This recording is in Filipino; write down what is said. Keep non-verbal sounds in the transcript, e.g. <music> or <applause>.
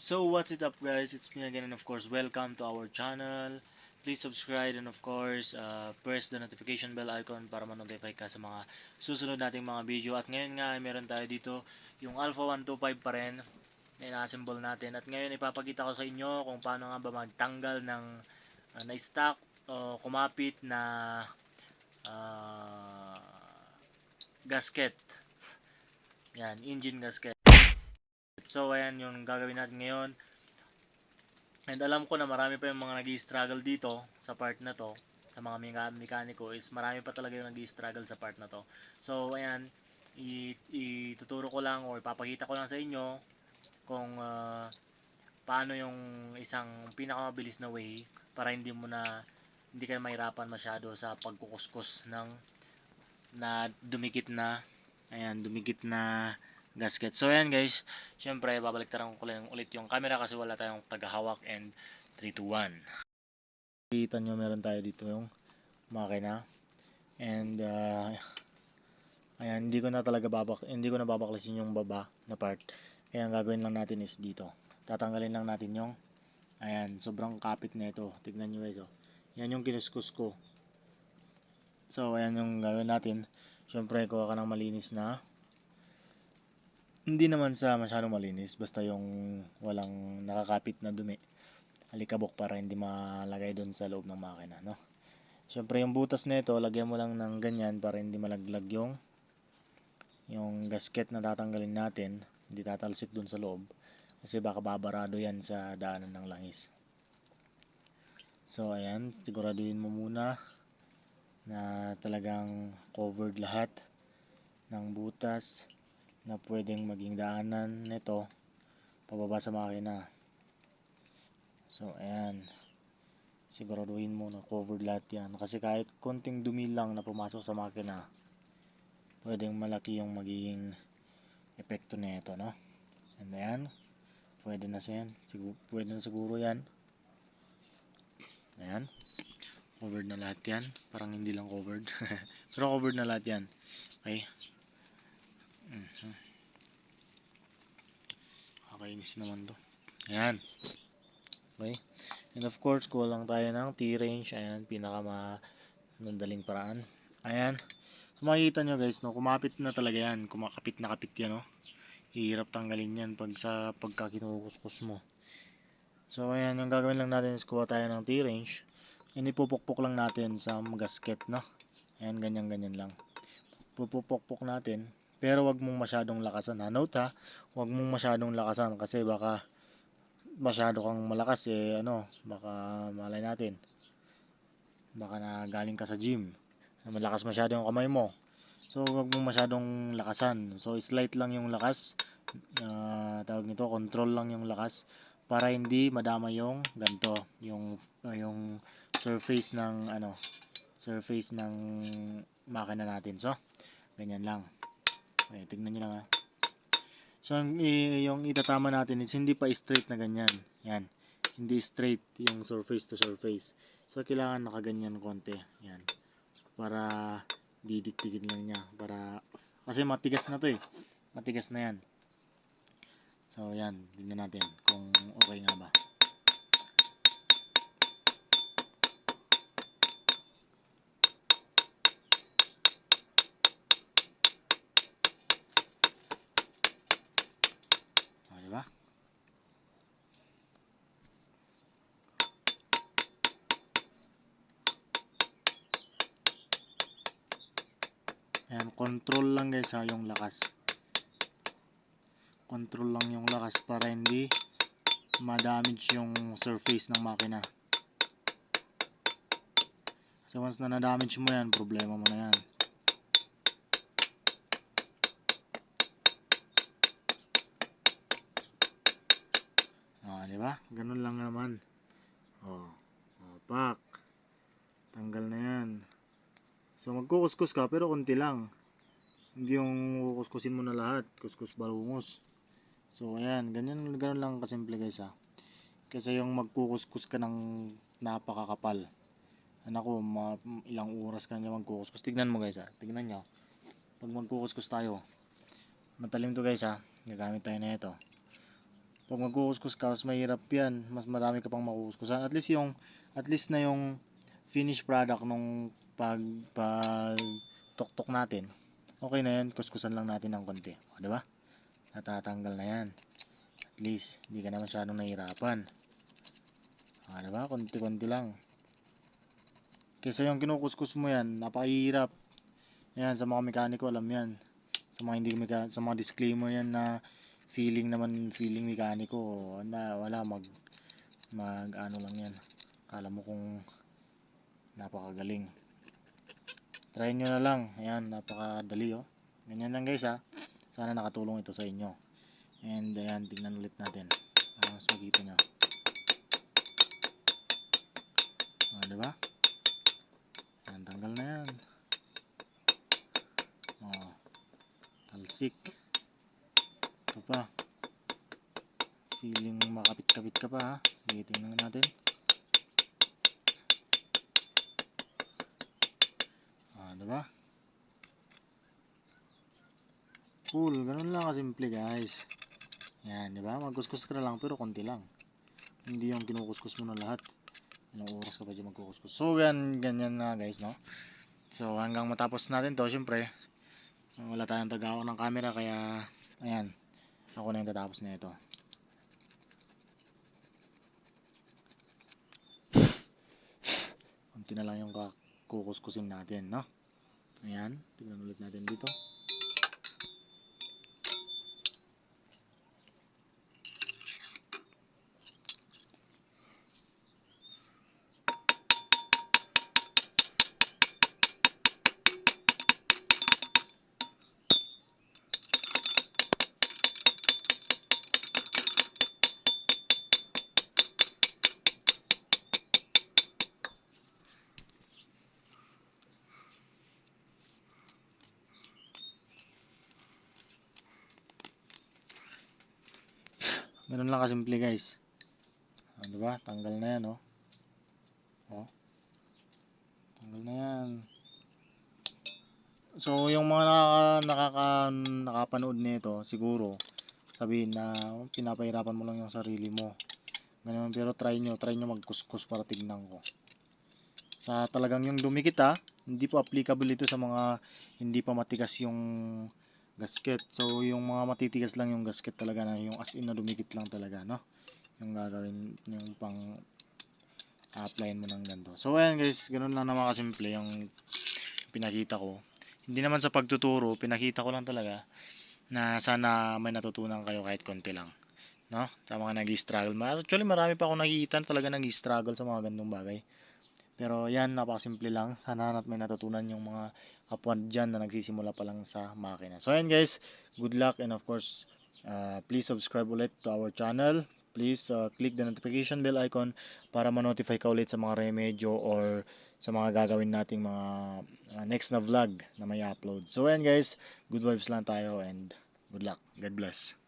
So what's it up guys? It's me again and of course welcome to our channel. Please subscribe and of course uh, press the notification bell icon para ma-notify ka sa mga susunod nating mga video. At ngayon nga ay meron tayo dito yung Alpha 125 pa rin na ina-assemble natin. At ngayon ipapakita ko sa inyo kung paano nga ba magtanggal ng uh, na-stock o kumapit na uh, gasket. Yan, engine gasket. So, ayan yung gagawin natin ngayon. And alam ko na marami pa yung mga nag struggle dito sa part na to. Sa mga meka- mekaniko is marami pa talaga yung nag struggle sa part na to. So, ayan, ituturo ko lang or ipapakita ko lang sa inyo kung ah, paano yung isang pinakamabilis na way para hindi mo na hindi ka mahirapan masyado sa pagkukuskus ng na dumikit na ayan dumikit na gasket. So ayan guys, syempre babaliktaran ko lang ulit yung camera kasi wala tayong tagahawak and 3 to 1. Kita nyo meron tayo dito yung makina. And uh, ayan, hindi ko na talaga babak hindi ko na babaklasin yung baba na part. Kaya ang gagawin lang natin is dito. Tatanggalin lang natin yung ayan, sobrang kapit na ito. Tignan nyo guys oh. Yan yung kinuskus ko. So ayan yung gagawin natin. Syempre kuha ka ng malinis na hindi naman sa masyadong malinis, basta yung walang nakakapit na dumi. Alikabok para hindi malagay doon sa loob ng makina, no? Siyempre yung butas nito, lagyan mo lang ng ganyan para hindi malaglag yung yung gasket na tatanggalin natin, hindi tatalsik doon sa loob kasi baka babarado yan sa daanan ng langis. So ayan, siguraduhin mo muna na talagang covered lahat ng butas na pwedeng maging daanan nito pababa sa makina. So, ayan. Siguraduhin mo na covered lahat yan. Kasi kahit konting dumi lang na pumasok sa makina, pwedeng malaki yung magiging epekto nito, no? And ayan. Pwede na siya yan. Siguro, pwede na siguro yan. Ayan. Covered na lahat yan. Parang hindi lang covered. <laughs> Pero covered na lahat yan. Okay. Mhm. Kakainis naman to. Ayan. Okay. And of course, kulang tayo ng T-range. Ayan, pinaka mandaling paraan. Ayan. So, makikita nyo guys, no, kumapit na talaga yan. Kumakapit na kapit yan, no. Hirap tanggalin yan pag sa pagka kinukuskus mo. So, ayan, yung gagawin lang natin is kuha tayo ng T-range. And ipupukpok lang natin sa gasket, no. Ayan, ganyan-ganyan lang. Pupukpok natin. Pero wag mong masyadong lakasan. Ha? Note ha, wag mong masyadong lakasan kasi baka masyado kang malakas eh ano, baka malay natin. Baka na galing ka sa gym. Malakas masyado yung kamay mo. So wag mong masyadong lakasan. So slight lang yung lakas. Ah, tawag nito, control lang yung lakas para hindi madama yung ganto, yung yung surface ng ano, surface ng makina natin. So, ganyan lang. Okay, tignan nyo lang ha. So, ang, yung itatama natin is hindi pa straight na ganyan. Yan. Hindi straight yung surface to surface. So, kailangan nakaganyan konti. Yan. Para didiktigin lang niya. Para, kasi matigas na to eh. Matigas na yan. So, yan. Tignan natin kung okay nga ba. O, di ba? Ayan, control lang guys ha, yung lakas. Control lang yung lakas para hindi ma-damage yung surface ng makina. So once na na-damage mo yan, problema mo na yan. Ah, di ba? Ganun lang naman. Oh. Oh, pak. Tanggal na 'yan. So magkukuskus ka pero konti lang. Hindi yung kukuskusin mo na lahat, kuskus balungos. So ayan, ganyan ganun lang kasimple guys ha. Kasi yung magkukuskus ka ng napakakapal. Anak ilang oras ka niya magkukuskus. Tignan mo guys ha. Tignan nyo. Pag magkukuskus tayo. Matalim to guys ha. Gagamit tayo na ito. Pag magkukuskus ka, mas mahirap yan. Mas marami ka pang makukuskusan. At least yung, at least na yung finished product nung pag, pag tuktok natin. Okay na yan, kuskusan lang natin ng konti. O, di ba? Natatanggal na yan. At least, hindi ka na masyadong nahihirapan. O, di ba? Konti-konti lang. Kaysa yung kinukuskus mo yan, napakahirap. Yan, sa mga mekaniko, alam yan. Sa mga hindi sa mga disclaimer yan na feeling naman, feeling mekaniko, na wala mag, mag ano lang yan. Kala mo kung napakagaling. Try nyo na lang. Ayan, napakadali oh. Ganyan lang guys ha. Sana nakatulong ito sa inyo. And ayan, tingnan ulit natin. Ah, mas makita nyo. Ah, diba? Ayan, tanggal na yan. Oh, talsik. Ito pa. Feeling makapit-kapit ka pa ha. Sige, tingnan natin. Ah, diba? Cool, ganun lang kasimple guys. Yan, di ba? Magkuskus ka lang pero konti lang. Hindi yung kinukuskus mo na lahat. Ilang oras ka pa dyan magkukuskus. So, yan, ganyan na guys, no? So, hanggang matapos natin to, syempre, wala tayong tagawa ng camera, kaya, ayan, ako na yung tatapos na ito. <sighs> Konti na lang yung kukuskusin natin, no? Ayan, tignan ulit natin dito. Ganun lang kasimple guys. Ah, di ba? Tanggal na yan, oh. Oh. Tanggal na yan. So, yung mga nakaka, nakaka, nakapanood nito, siguro, sabihin na oh, pinapahirapan mo lang yung sarili mo. Ganun, pero try nyo, try nyo magkuskus para tignan ko. Sa talagang yung dumikit ha, hindi po applicable ito sa mga hindi pa matigas yung gasket. So, yung mga matitigas lang yung gasket talaga na yung as in na dumikit lang talaga, no? Yung gagawin, yung pang applyin mo ng ganito. So, ayan guys, ganun lang naman kasimple yung pinakita ko. Hindi naman sa pagtuturo, pinakita ko lang talaga na sana may natutunan kayo kahit konti lang. No? Sa mga nag-struggle. Actually, marami pa ako nakikita talaga nag-struggle sa mga ganung bagay. Pero yan, napakasimple lang. Sana nat may natutunan yung mga kapwa dyan na nagsisimula pa lang sa makina. So ayan guys, good luck and of course, uh, please subscribe ulit to our channel. Please uh, click the notification bell icon para ma-notify ka ulit sa mga remedyo or sa mga gagawin nating mga uh, next na vlog na may upload. So ayan guys, good vibes lang tayo and good luck. God bless.